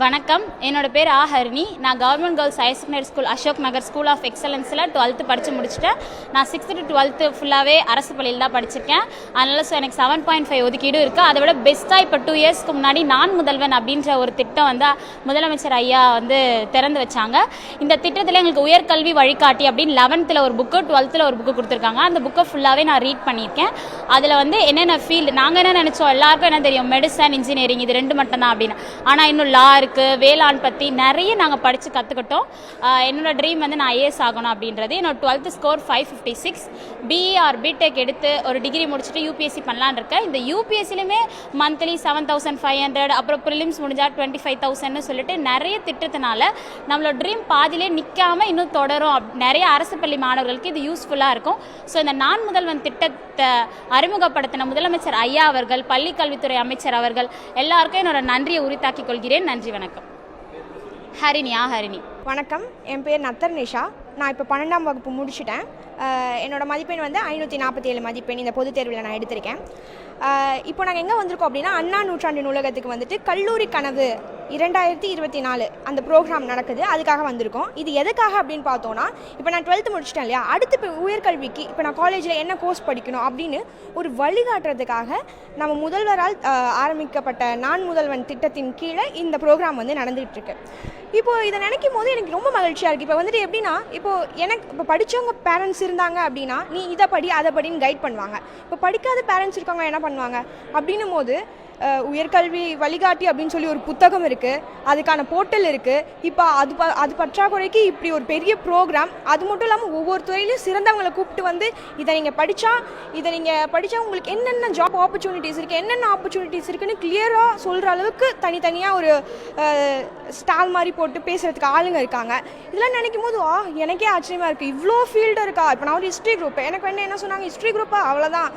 வணக்கம். என்னோட பேர் ஆ ஹரிணி நான் government girls higher secondary school Ashok Nagar school of எக்ஸலன்ஸில் twelfth படித்து முடிச்சிட்டேன். நான் சிக்ஸ்த்து டு டுவெல்த்து ஃபுல்லாகவே அரசு பள்ளியில் தான் படிச்சிருக்கேன். அதனால் ஸோ எனக்கு செவன் பாயிண்ட் ஃபைவ் ஒதுக்கீடும் இருக்குது அதை விட பெஸ்ட்டாக இப்போ டூ இயர்ஸ்க்கு முன்னாடி நான் முதல்வன் அப்படின்ற ஒரு திட்டம் வந்து முதலமைச்சர் ஐயா வந்து திறந்து வச்சாங்க. இந்த திட்டத்தில் எங்களுக்கு உயர்கல்வி வழிகாட்டி அப்படின்னு லெவன்த்தில் ஒரு புக்கு டுவெல்த்தில் ஒரு புக்கு கொடுத்துருக்காங்க. அந்த புக்கை ஃபுல்லாகவே நான் ரீட் பண்ணியிருக்கேன். அதில் வந்து என்னென்ன ஃபீல்டு நாங்கள் என்ன நினச்சோம்? எல்லாருக்கும் என்ன தெரியும்? மெடிசன் இன்ஜினியரிங் இது ரெண்டு மட்டும் தான் அப்படின்னு. ஆனால் இன்னும் லாரி இருக்குது வேளாண் பற்றி நிறைய நாங்கள் படித்து கற்றுக்கிட்டோம் என்னோட ட்ரீம் வந்து நான் ஐஏஎஸ் ஆகணும் அப்படின்றது. என்னோட twelfth score five fifty six BE or BTech எடுத்து ஒரு டிகிரி முடிச்சுட்டு யூபிஎஸ்சி பண்ணலான்னு இருக்கேன். இந்த யூபிஎஸ்சிலுமே monthly seven thousand five hundred அப்புறம் ப்ரிலிம்ஸ் முடிஞ்சால் டுவெண்ட்டி ஃபைவ் தௌசண்ட்னு சொல்லிட்டு நிறைய திட்டத்தினால நம்மளோட ட்ரீம் பாதியிலே நிற்காம இன்னும் தொடரும் நிறைய அரசு பள்ளி மாணவர்களுக்கு இது யூஸ்ஃபுல்லாக இருக்கும். ஸோ இந்த நான் முதல்வன் திட்டத்தை அறிமுகப்படுத்தின முதலமைச்சர் ஐயா அவர்கள் பள்ளிக்கல்வித்துறை அமைச்சர் அவர்கள் எல்லாருக்கும் என்னோட நன்றியை உரித்தாக்கிக் கொள்கிறேன். நன்றி வணக்கம். ஹரிணியா ஹரிணி. வணக்கம். என் பேர் நத்தர் நிஷா. நான் இப்போ பன்னெண்டாம் வகுப்பு முடிச்சிட்டேன். என்னோடய என்னோட மதிப்பெண் வந்து ஐநூற்றி நாற்பத்தி ஏழு மதிப்பெண். இந்த பொதுத் தேர்வில் நான் எடுத்திருக்கேன். இப்போ நாங்கள் எங்கே வந்திருக்கோம் அப்படின்னா அண்ணா நூற்றாண்டு நூலகத்துக்கு வந்துட்டு கல்லூரி கனவு இரண்டாயிரத்தி இருபத்தி நாலு அந்த ப்ரோக்ராம் நடக்குது. அதுக்காக வந்திருக்கோம். இது எதுக்காக அப்படின்னு பார்த்தோன்னா இப்போ நான் டுவெல்த்து முடிச்சிட்டேன் இல்லையா? அடுத்து இப்போ உயர்கல்விக்கு இப்போ நான் காலேஜில் என்ன கோர்ஸ் படிக்கணும் அப்படின்னு ஒரு வழிகாட்டுறதுக்காக நம்ம முதல்வரால் ஆரம்பிக்கப்பட்ட நான் முதல்வன் திட்டத்தின் கீழே இந்த ப்ரோக்ராம் வந்து நடந்துகிட்ருக்கு இப்போது இப்போ இதை நினைக்கும் போது எனக்கு ரொம்ப மகிழ்ச்சியாக இருக்குது இப்போ வந்துட்டு எப்படின்னா இப்போ எனக்கு இப்போ படித்தவங்க பேரண்ட்ஸ் இருந்தாங்க அப்படின்னா நீ இதை படி அதை படின்னு கைட் பண்ணுவாங்க. இப்போ படிக்காத பேரண்ட்ஸ் இருக்கவங்க என்ன பண்ணுவாங்க? அப்படின்னும் போது உயர்கல்வி வழிகாட்டி அப்படின்னு சொல்லி ஒரு புத்தகம் இருக்குது அதுக்கான போர்ட்டல் இருக்குது இப்போ அது ப அது பற்றாக்குறைக்கு இப்படி ஒரு பெரிய ப்ரோக்ராம் அது மட்டும் இல்லாமல் ஒவ்வொரு துறையிலையும் சிறந்தவங்களை கூப்பிட்டு வந்து இதை நீங்கள் படித்தா இதை நீங்கள் படித்தா உங்களுக்கு என்னென்ன ஜாப் ஆப்பர்ச்சுனிட்டிஸ் இருக்குது என்னென்ன ஆப்பர்ச்சுனிட்டிஸ் இருக்குன்னு கிளியராக சொல்கிற அளவுக்கு தனித்தனியாக ஒரு ஸ்டால் மாதிரி போட்டு பேசுகிறதுக்கு ஆளுங்க இருக்காங்க. இதெல்லாம் நினைக்கும் போது ஆ எனக்கே ஆச்சரியமாக இருக்குது இவ்வளோ ஃபீல்டு இருக்கா? இப்போ நான் ஒரு ஹிஸ்ட்ரி குரூப் எனக்கு வந்து என்ன சொன்னாங்க? ஹிஸ்ட்ரி குரூப்பா அவ்வளோதான்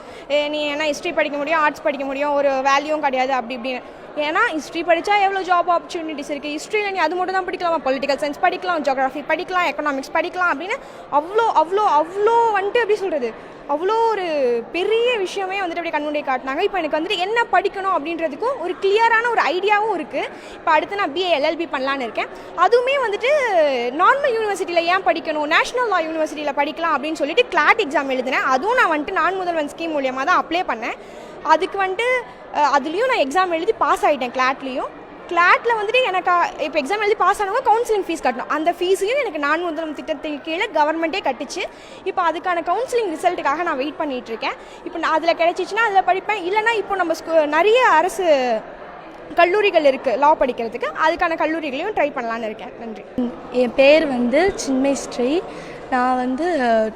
நீ என்ன ஹிஸ்ட்ரி படிக்க முடியும் ஆர்ட்ஸ் படிக்க முடியும் ஒரு வேல்யூவும் கிடையாது. அப்படி இப்படின்னு ஏன்னா ஹிஸ்ட்ரி படித்தா எவ்வளோ ஜாப் ஆப்பர்ச்சுனிட்டிஸ் இருக்குது ஹிஸ்ட்ரியில் நீ அது மட்டும் தான் படிக்கலாமா? பொலிட்டிக்கல் சயின்ஸ் படிக்கலாம் ஜியோகிராஃபி படிக்கலாம் எக்கனாமிக்ஸ் படிக்கலாம் அப்படின்னு அவ்வளோ அவ்வளோ அவ்வளோ வந்துட்டு எப்படி சொல்கிறது அவ்வளோ ஒரு பெரிய விஷயமே வந்துட்டு அப்படியே கண்முடி காட்டினாங்க. இப்போ எனக்கு வந்துட்டு என்ன படிக்கணும் அப்படின்றதுக்கும் ஒரு கிளியரான ஒரு ஐடியாவும் இருக்குது இப்போ அடுத்து நான் பிஏ எல்எல்பி பண்ணலான்னு இருக்கேன். அதுவுமே வந்துட்டு நார்மல் யூனிவர்சிட்டியில் ஏன் படிக்கணும்? நேஷனல் லா யூனிவர்சிட்டியில் படிக்கலாம் அப்படின்னு சொல்லிட்டு கிளாட் எக்ஸாம் எழுதினேன். அதுவும் நான் வந்துட்டு நான் முதல்வன் ஸ்கீம் மூலியமாக தான் அப்ளை பண்ணேன். அதுக்கு வந்துட்டு அதுலேயும் நான் எக்ஸாம் எழுதி பாஸ் ஆகிட்டேன் கிளாட்லேயும் கிளாட்டில் வந்துட்டு எனக்கு இப்போ எக்ஸாம் எழுதி பாஸ் ஆனவங்க கவுன்சிலிங் ஃபீஸ் கட்டணும். அந்த ஃபீஸையும் எனக்கு நான் முதலம் திட்டத்துக்கு கீழே கவர்மெண்ட்டே கட்டுச்சு. இப்போ அதுக்கான கவுன்சிலிங் ரிசல்ட்டுக்காக நான் வெயிட் பண்ணிட்டு இருக்கேன். இப்போ நான் அதில் கிடச்சிச்சின்னா அதில் படிப்பேன். இல்லைனா இப்போ நம்ம ஸ்கூ நிறைய அரசு கல்லூரிகள் இருக்குது லா படிக்கிறதுக்கு. அதுக்கான கல்லூரிகளையும் ட்ரை பண்ணலான்னு இருக்கேன். நன்றி. என் பேர் வந்து சின்மை ஸ்ரீ நான் வந்து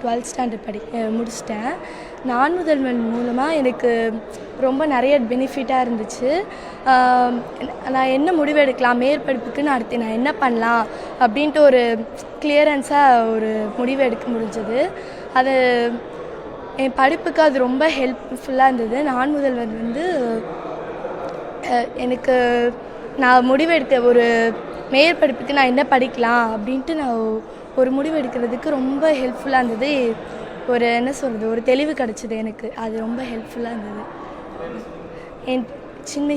டுவெல்த் ஸ்டாண்டர்ட் படி முடிச்சிட்டேன். நான் முதல்வன் மூலமாக எனக்கு ரொம்ப நிறைய பெனிஃபிட்டாக இருந்துச்சு. நான் என்ன முடிவு எடுக்கலாம் மேற்படிப்புக்கு நான் அடுத்து நான் என்ன பண்ணலாம் அப்படின்ட்டு ஒரு கிளியரன்ஸாக ஒரு முடிவு எடுக்க முடிஞ்சது. அது என் படிப்புக்கு அது ரொம்ப ஹெல்ப்ஃபுல்லாக இருந்தது. நான் முதல்வன் வந்து எனக்கு நான் முடிவெடுத்த ஒரு மேற்படிப்புக்கு நான் என்ன படிக்கலாம் அப்படின்ட்டு நான் ஒரு முடிவு எடுக்கிறதுக்கு ரொம்ப ஹெல்ப்ஃபுல்லாக இருந்தது. ஒரு என்ன சொல்கிறது ஒரு தெளிவு கிடச்சிது எனக்கு. அது ரொம்ப ஹெல்ப்ஃபுல்லாக இருந்தது. என் சின்ன